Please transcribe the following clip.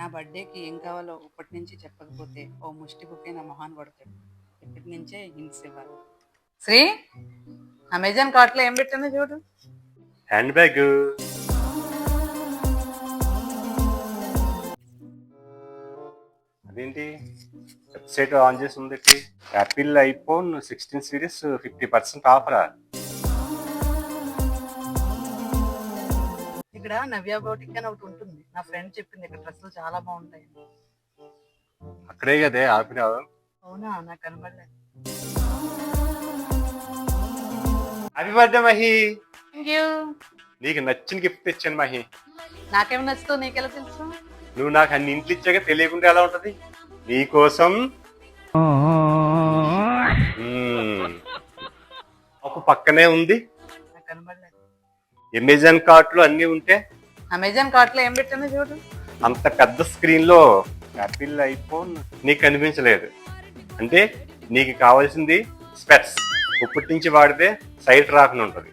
నా బర్త్డేకి ఏం కావాలో ఇప్పటి నుంచి చెప్పకపోతే ఓ ముష్టి బుకే నా మొహాన్ కొడతాడు. ఇప్పటి నుంచే హింట్స్ ఇవ్వాలి. శ్రీ అమెజాన్ కార్ట్లో ఏం పెట్టిందో చూడు. హ్యాండ్ బ్యాగ్ అదేంటి వెబ్సైట్ ఆన్ చేసి ఉంది Apple iPhone sixteen series fifty percent ఆఫరా ఇక్కడ నవ్య బౌటిక్ అని ఒకటి ఉంటుంది. నా ఫ్రెండ్ చెప్పింది ఇక్కడ డ్రెస్సులు చాలా బాగుంటాయి. అక్కడే కదే ఆపినావు అవునా? నాకు కనబడలేదు happy birthday Mahi. Thank you నీకు నచ్చిన గిఫ్ట్ తెచ్చాను మహి. నాకేం నచ్చుతో నీకెలా తెలుసు? నువ్వు నాకు అన్ని ఇంట్లో ఇచ్చాక తెలియకుండా ఎలా ఉంటది? నీకోసం. మ్మ్. ఒక పక్కనే ఉంది. నాకు కనబడలేదు అమెజాన్ కార్ట్లో అన్ని ఉంటే అమెజాన్ కార్ట్లో ఏం పెట్టాను చూడు? అంత పెద్ద స్క్రీన్లో యాపిల్ ఐఫోన్ నీకు కనిపించలేదు. అంటే నీకు కావాల్సింది స్పెట్స్ ఇప్పటి నుంచి వాడితే సైట్ రాకుండా ఉంటుంది.